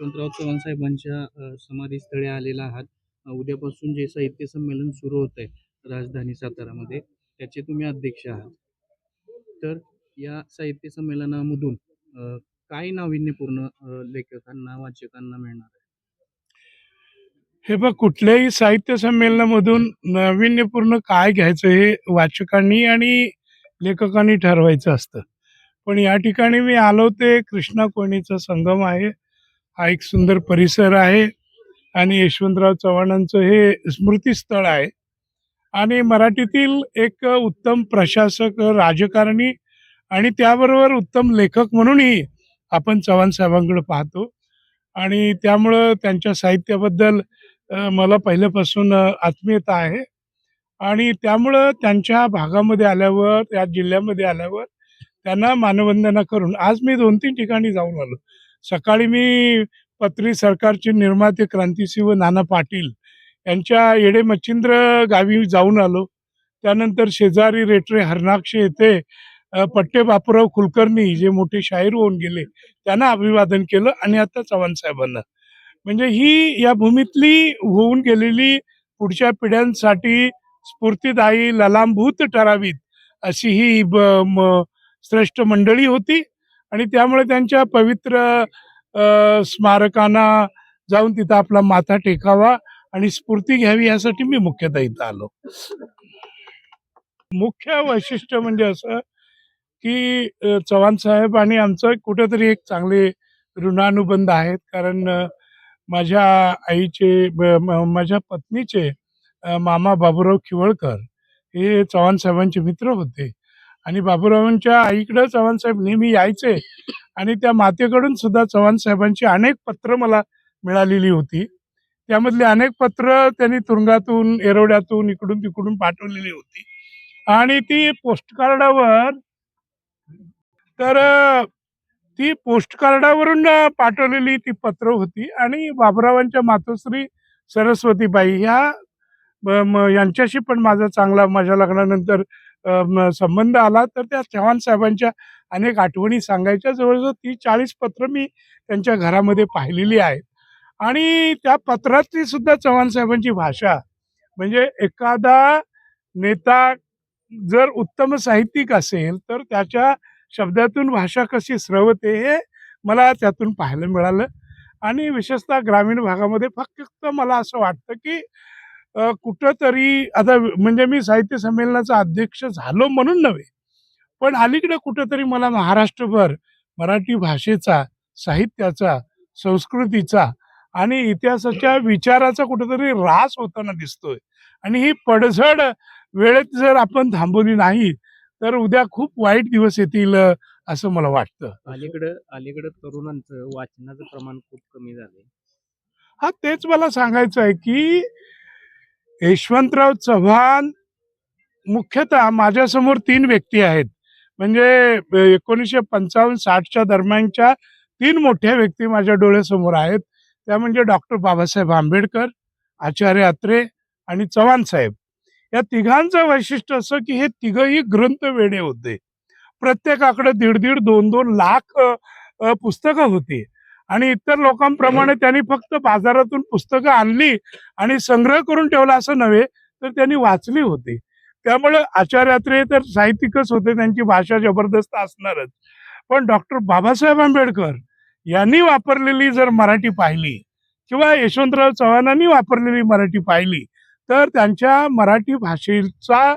यशवंतराव चव्हाण साहेबांच्या समाधीस्थळी आलेला आहात. उद्यापासून जे साहित्य संमेलन सुरू होत आहे राजधानी सातारामध्ये त्याचे तुम्ही अध्यक्ष आहात. तर या साहित्य संमेलनामधून काय नाविन्यपूर्ण लेखकांना वाचकांना मिळणार आहे? हे बघ कुठल्याही साहित्य संमेलनामधून नाविन्यपूर्ण काय घ्यायचं हे वाचकांनी आणि लेखकांनी ठरवायचं असतं. पण या ठिकाणी मी आलो ते कृष्णा कोणीचा संगम आहे. हा एक सुंदर परिसर आहे आणि यशवंतराव चव्हाणांचं हे स्मृतीस्थळ आहे. आणि मराठीतील एक उत्तम प्रशासक राजकारणी आणि त्याबरोबर उत्तम लेखक म्हणूनही आपण चव्हाण साहेबांकडे पाहतो. आणि त्यामुळं त्यांच्या साहित्याबद्दल मला पहिल्यापासून आत्मीयता आहे. आणि त्यामुळं त्यांच्या भागामध्ये आल्यावर त्या जिल्ह्यामध्ये आल्यावर त्यांना मानवंदना करून आज मी दोन तीन ठिकाणी जाऊन आलो. सकाळी मी पत्री सरकारचे निर्माते क्रांतिसिंह नाना पाटील यांच्या येडे मच्छिंद्र गावी जाऊन आलो. त्यानंतर शेजारी रेटरे हरनाक्ष येथे पट्टे बापूराव कुलकर्णी जे मोठे शाहीर होऊन गेले त्यांना अभिवादन केलं आणि आता चव्हाण साहेबांना. म्हणजे ही या भूमीतली होऊन गेलेली पुढच्या पिढ्यांसाठी स्फूर्तीदायी ललांभूत ठरावीत अशी ही ब- म- श्रेष्ठ मंडळी होती. आणि त्यामुळे त्यांच्या पवित्र स्मारकांना जाऊन तिथं आपला माथा टेकावा आणि स्फूर्ती घ्यावी यासाठी मी मुख्यतः इथं आलो. मुख्य वैशिष्ट्य म्हणजे असं की चव्हाण साहेब आणि आमचं कुठेतरी एक चांगले ऋणानुबंध आहेत. कारण माझ्या आईचे माझ्या पत्नीचे मामा बाबूराव खिवळकर हे चव्हाण साहेबांचे मित्र होते. आणि बाबूरावांच्या आईकडं चव्हाण साहेब नेहमी यायचे. आणि त्या मातेकडून सुद्धा चव्हाण साहेबांची अनेक पत्र मला मिळालेली होती. त्यामधली अनेक पत्र त्यांनी तुरुंगातून एरोड्यातून इकडून तिकडून पाठवलेली होती. आणि ती पोस्टकार्डावर तर ती पोस्टकार्डावरून पाठवलेली ती पत्र होती. आणि बाबुरावांच्या मातोश्री सरस्वतीबाई ह्या यांच्याशी पण माझा चांगला माझ्या लग्नानंतर संबंध आला तर त्या चव्हाण साहेबांच्या अनेक आठवणी सांगायच्या. जवळजवळ ती चाळीस पत्र मी त्यांच्या घरामध्ये पाहिलेली आहेत. आणि त्या पत्रातली सुद्धा चव्हाण साहेबांची भाषा. म्हणजे एखादा नेता जर उत्तम साहित्यिक असेल तर त्याच्या शब्दातून भाषा कशी स्रवते हे मला त्यातून पाहायला मिळालं. आणि विशेषतः ग्रामीण भागामध्ये फक्त मला असं वाटतं की कुठंतरी आता म्हणजे मी साहित्य संमेलनाचा अध्यक्ष झालो म्हणून नव्हे पण अलीकडे कुठंतरी मला महाराष्ट्रभर मराठी भाषेचा साहित्याचा संस्कृतीचा आणि इतिहासाच्या विचाराचा कुठेतरी ऱ्हास होताना दिसतोय. आणि ही पडझड वेळेत जर आपण थांबवली नाही तर उद्या खूप वाईट दिवस येतील असं मला वाटतं. अलीकडं अलीकडं तरुणांचं वाचनाचं प्रमाण खूप कमी झालंय. हा तेच मला सांगायचं आहे की यशवंतराव चव्हाण मुख्यतः माझ्यासमोर तीन व्यक्ती आहेत. म्हणजे एकोणीसशे पंचावन्न साठच्या दरम्यानच्या तीन मोठ्या व्यक्ती माझ्या डोळ्यासमोर आहेत. त्या म्हणजे डॉक्टर बाबासाहेब आंबेडकर आचार्य अत्रे आणि चव्हाण साहेब. या तिघांचं वैशिष्ट्य असं की हे तिघही ग्रंथ वेडे होते. प्रत्येकाकडे दीड दीड दोन दोन लाख पुस्तकं होती. आणि इतर लोकांप्रमाणे त्यांनी फक्त बाजारातून पुस्तकं आणली आणि संग्रह करून ठेवला असं नव्हे तर त्यांनी वाचली होती. त्यामुळे आचार्यात्रे तर साहित्यिकच होते त्यांची भाषा जबरदस्त असणारच. पण डॉक्टर बाबासाहेब आंबेडकर यांनी वापरलेली जर मराठी पाहिली किंवा यशवंतराव चव्हाणांनी वापरलेली मराठी पाहिली तर त्यांच्या मराठी भाषेचा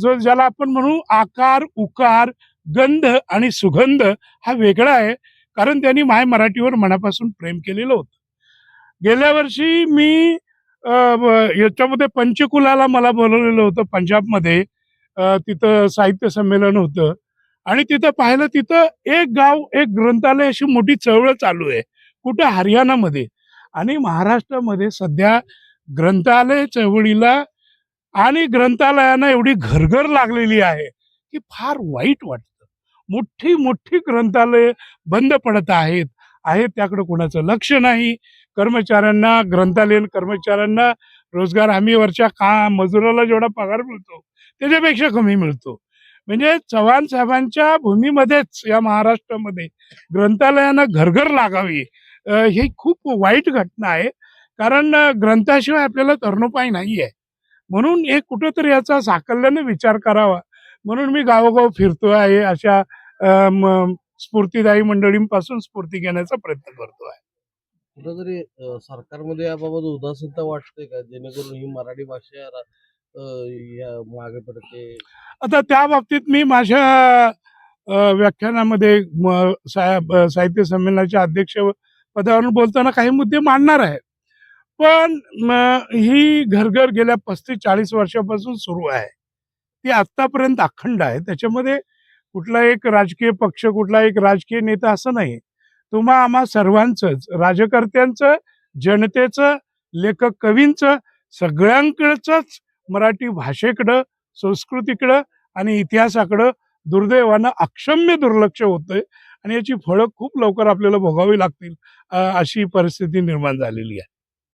जो ज्याला आपण म्हणू आकार उकार गंध आणि सुगंध हा वेगळा आहे. कारण त्यांनी माय मराठीवर मनापासून प्रेम केलेलं होतं. गेल्या वर्षी मी याच्यामध्ये पंचकुलाला मला बोलवलेलं होतं पंजाबमध्ये. तिथं साहित्य संमेलन होतं. आणि तिथं पाहिलं तिथं एक गाव एक ग्रंथालय अशी मोठी चळवळ चालू आहे. कुठं? हरियाणामध्ये. आणि महाराष्ट्रामध्ये सध्या ग्रंथालय चळवळीला आणि ग्रंथालयांना एवढी घरघर लागलेली आहे की फार वाईट वाटतं. मोठी मोठी ग्रंथालय बंद पडत आहेत. आहेत त्याकडे कोणाचं लक्ष नाही. कर्मचाऱ्यांना ग्रंथालयीन कर्मचाऱ्यांना रोजगार हमीवरच्या का मजुराला जेवढा पगार मिळतो त्याच्यापेक्षा कमी मिळतो. म्हणजे चव्हाण साहेबांच्या भूमीमध्येच या महाराष्ट्रामध्ये ग्रंथालयांना घरघर लागावी ही खूप वाईट घटना आहे. कारण ग्रंथाशिवाय आपल्याला तरणोपाय नाही आहे म्हणून हे कुठंतरी याचा साकल्याने विचार करावा. म्हणून मी गावोगाव फिरतो आहे अशा स्फूर्तिदायी मंडळींपासून स्फूर्ती घेण्याचा प्रयत्न करतो आहे. कुठंतरी सरकारमध्ये याबाबत उदासीनता वाटते का? जेणेकरून ही मराठी भाषा मागे पडते? आता त्या बाबतीत मी माझ्या व्याख्यानामध्ये साहित्य संमेलनाच्या अध्यक्ष पदावरून बोलताना काही मुद्दे मांडणार आहे. पण ही घरघर गेल्या पस्तीस चाळीस वर्षापासून सुरू आहे. ती आत्तापर्यंत अखंड आहे. त्याच्यामध्ये कुठला एक राजकीय पक्ष कुठला एक राजकीय नेता असं नाही. तुम्हा आम्हा सर्वांचंच राजकर्त्यांचं जनतेचं लेखक कवींचं सगळ्यांकडचंच मराठी भाषेकडं संस्कृतीकडं आणि इतिहासाकडं दुर्दैवानं अक्षम्य दुर्लक्ष होतंय आणि याची फळं खूप लवकर आपल्याला भोगावी लागतील अशी परिस्थिती निर्माण झालेली आहे.